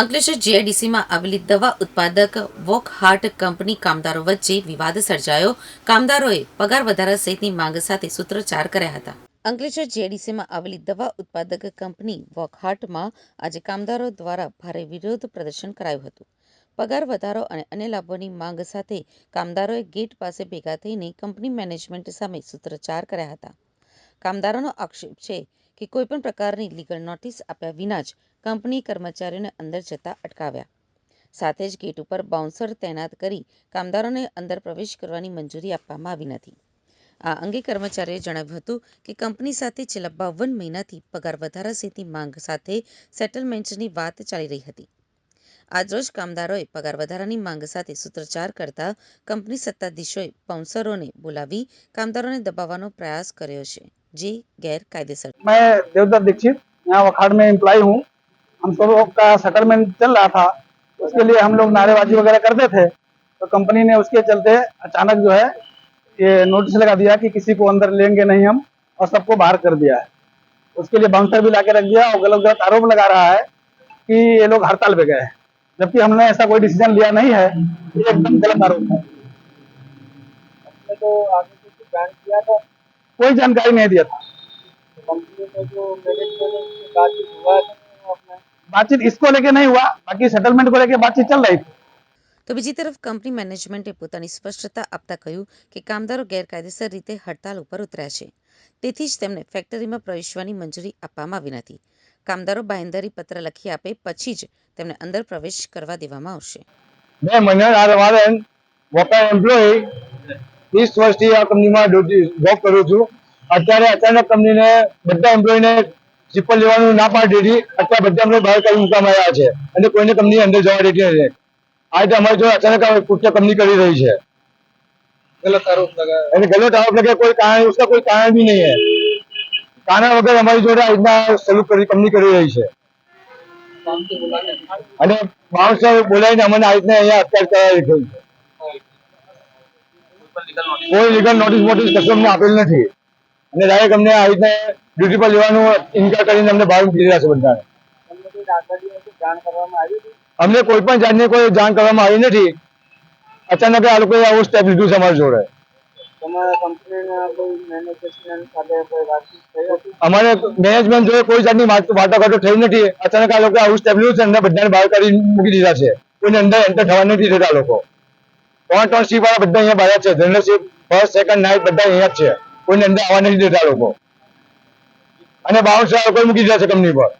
અંકલેશ્વર જીઆઈડીસીમાં આવેલી દવા ઉત્પાદક વોકહાર્ટ કંપની કામદારો વચ્ચે વિવાદ સર્જાયો. કામદારોએ પગાર વધારા સહિતની માંગ સાથે સૂત્રોચ્ચાર કર્યા હતા. અંકલેશ્વર જીઆઈડીસીમાં આવેલી દવા ઉત્પાદક કંપની વોકહાર્ટમાં આજે કામદારો દ્વારા ભારે વિરોધ પ્રદર્શન કરાયું હતું. પગાર વધારો અને અન્ય લાભોની માંગ સાથે કામદારોએ ગેટ પાસે ભેગા થઈને કંપની મેનેજમેન્ટ સામે સૂત્રોચ્ચાર કર્યા હતા. કામદારોનો આક્ષેપ છે કે કોઈપણ પ્રકારની લીગલ નોટિસ આપ્યા વિના જ કંપની કર્મચારીઓને અંદર જતા અટકાવ્યા. સાથે જ ગેટ ઉપર બાઉન્સર તૈનાત કરી કામદારોને અંદર પ્રવેશ કરવાની મંજૂરી આપવામાં આવી નથી. આ અંગે કર્મચારીઓએ જણાવ્યું હતું કે કંપની સાથે છેલ્લા બાવન મહિનાથી પગાર વધારા સહિતની માંગ સાથે સેટલમેન્ટની વાત ચાલી રહી હતી. આજરોજ કામદારોએ પગાર વધારાની માંગ સાથે સૂત્રોચ્ચાર કરતા કંપની સત્તાધીશોએ બાઉન્સરોને બોલાવી કામદારોને દબાવવાનો પ્રયાસ કર્યો છે જે ગેરકાયદેસર मैं देवदत्त दीक्षित यहाँ वखाड़ में एम्प्लॉय हूँ हम सब लोग का सेटलमेंट चल रहा था उसके लिए हम लोग नारेबाजी वगैरह करते थे तो कंपनी ने उसके चलते अचानक जो है ये नोटिस लगा दिया कि किसी को अंदर लेंगे नहीं हम और सबको बाहर कर दिया है उसके लिए बाउंसर भी ला के रख दिया और गलत गलत आरोप लगा रहा है कि ये लोग हड़ताल पे गए हैं जबकि हमने ऐसा कोई डिसीजन लिया नहीं है ये एकदम गलत आरोप है तो आगे कुछ जान किया था कोई जानकारी नहीं दिया था कंपनी में जो मैनेजमेंट की बातचीत हुआ था अपने बातचीत इसको लेके नहीं हुआ बाकी सेटलमेंट को लेके बातचीत चल रही थी તો બીજી તરફ કંપની મેનેજમેન્ટે પોતાની સ્પષ્ટતા આપતા કહ્યું કે કામદારો ગેરકાયદેસર રીતે હડતાલ ઉપર ઉતર્યા છે તેથી જ તેમને ફેક્ટરીમાં પ્રવેશવાની મંજૂરી આપવામાં આવી નથી કામદારો બાંહેધરી પત્ર લખી આપે પછી જ તેમને અંદર પ્રવેશ કરવા દેવામાં આવશે. મેં મન્નર આર વારન વોકર એમ્પ્લોય ત્રીસ વર્ષથી આ કંપનીમાં જોબ કરું છું. અત્યારે અચાનક કંપનીને બધા એમ્પ્લોયને ટ્રિપલ લેવાનું ના પાડી દીધી. અત્યારે બધા એમ્પ્લોય બહાર કરી મૂકવામાં આવ્યા છે અને કોઈને કંપની અંદર જવા દેતી નથી. આ રીતે અમારી જોડે અચાનક કૃત્ય કંપની કરી રહી છે. ગલત આરોપ લગાયા ગલત આરોપ લગાયા કોઈ કારણ ઉસકા કોઈ કારણ ભી નહીં હૈ કારણ વગર અમારી જોડે આ રીતના સલુક કરી, કંપની કરી રહી છે. અને બાઉન્સર બોલાવીને અમને આ રીતના અહીંયા અત્યાર કરાવી થઈ છે. કોઈ લીગલ નોટિસ મોટિસ કશું અમને આપેલ નથી. અને ડાયરેક્ટ અમને આ રીતના ડ્યુટી પર લેવાનું ઇન્કાર કરીને અમને બહાર મૂકી દીધા છે બધાને. અમને કોઈ પણ જાતની કોઈ જાણ કરવામાં આવી નથી. અચાનક આ લોકોએ આવું સ્ટેપ લીધું છે અમારી જોડે. અમારે મેનેજમેન્ટ જોડે કોઈ જાતની વાટાઘાટો થઈ નથી. અચાનક આ લોકો આવું સ્ટેપ છે અને બધાને બહાર કાઢી મૂકી દીધા છે. કોઈને અંદર એન્ટર થવા નથી દેતા લોકો. ત્રણ ત્રણ સીપ વાળા બધા અહીંયા બહાર છે. જનરલ સીપ ફર્સ્ટ સેકન્ડ નાઇટ બધા અહીંયા જ છે. કોઈને અંદર આવવા નથી દેતા લોકો. અને બાઉન્સ લોકો મૂકી દીધા છે કંપની પર.